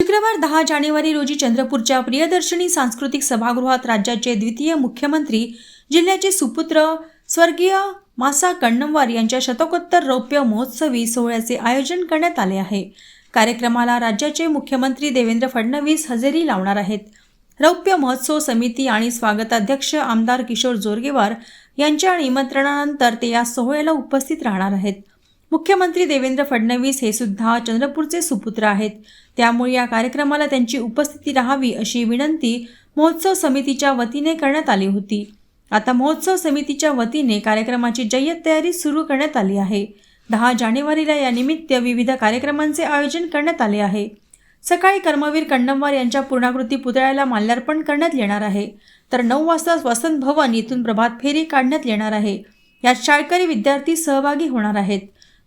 शुक्रवार दहा जानेवारी रोजी चंद्रपूरच्या प्रियदर्शनी सांस्कृतिक सभागृहात राज्याचे द्वितीय मुख्यमंत्री जिल्ह्याचे सुपुत्र स्वर्गीय मासा कण्णमवार यांच्या शतकोत्तर रौप्य महोत्सवी सोहळ्याचे आयोजन करण्यात आले आहे. कार्यक्रमाला राज्याचे मुख्यमंत्री देवेंद्र फडणवीस हजेरी लावणार आहेत. रौप्य महोत्सव समिती आणि स्वागताध्यक्ष आमदार किशोर जोरगेवार यांच्या निमंत्रणानंतर ते या सोहळ्याला उपस्थित राहणार आहेत. मुख्यमंत्री देवेंद्र फडणवीस हे सुद्धा चंद्रपूरचे सुपुत्र आहेत. त्यामुळे या कार्यक्रमाला त्यांची उपस्थिती राहावी अशी विनंती महोत्सव समितीच्या वतीने करण्यात आली होती. आता महोत्सव समितीच्या वतीने कार्यक्रमाची जय्यत तयारी सुरू करण्यात आली आहे. दहा जानेवारीला या निमित्त विविध कार्यक्रमांचे आयोजन करण्यात आले आहे. सकाळी कर्मवीर कण्णमवार यांच्या पूर्णाकृती पुतळ्याला माल्यार्पण करण्यात येणार आहे. तर नऊ वाजता वसंत भवन येथून प्रभात फेरी काढण्यात येणार आहे. यात शाळकरी विद्यार्थी सहभागी होणार आहेत.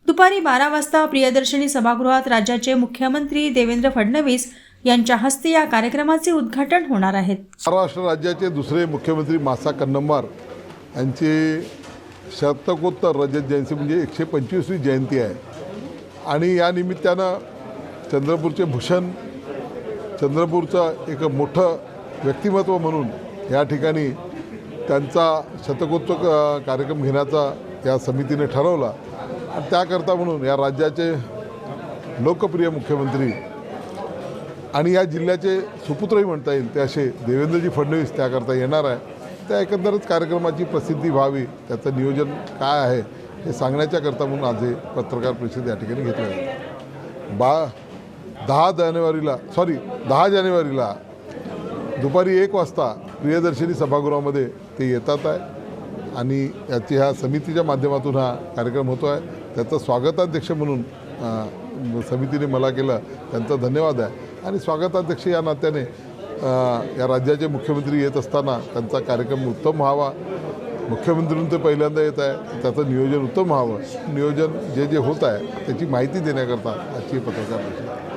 दुपारी बारा वाजता प्रियदर्शनी सभागृहात राज्याचे मुख्यमंत्री देवेंद्र फडणवीस यांच्या हस्ते या कार्यक्रमाचे उद्घाटन होणार आहेत महाराष्ट्र राज्याचे दुसरे मुख्यमंत्री मासा कन्नंबार यांची शतकोत्तर रजत जयंती म्हणजे एकशे पंचवीसवी जयंती आहे. आणि या निमित्तानं चंद्रपूरचे भूषण चंद्रपूरचं एक मोठं व्यक्तिमत्व म्हणून या ठिकाणी त्यांचा शतकोत्तर कार्यक्रम घेण्याचा या समितीने ठरवला. त्याकरता म्हणून या राज्याचे लोकप्रिय मुख्यमंत्री आणि या जिल्ह्याचे सुपुत्रही म्हणता येईल ते असे देवेंद्रजी फडणवीस त्याकरता येणार आहे. त्या एकंदरच कार्यक्रमाची प्रसिद्धी व्हावी त्याचं नियोजन काय आहे हे सांगण्याच्याकरता म्हणून आज हे पत्रकार परिषद या ठिकाणी घेतलं आहे. बा दहा जानेवारीला सॉरी दहा जानेवारीला दुपारी एक वाजता प्रियदर्शनी सभागृहामध्ये ते येतात आहे. आणि याची ह्या समितीच्या माध्यमातून हा कार्यक्रम होतो आहे त्याचं स्वागताध्यक्ष म्हणून समितीने मला केलं त्यांचा धन्यवाद आहे. आणि स्वागताध्यक्ष या नात्याने या राज्याचे मुख्यमंत्री येत असताना त्यांचा कार्यक्रम उत्तम व्हावा. मुख्यमंत्रीहून ते पहिल्यांदा येत आहे त्याचं नियोजन उत्तम व्हावं. नियोजन जे जे होत आहे त्याची माहिती देण्याकरता आजची पत्रकार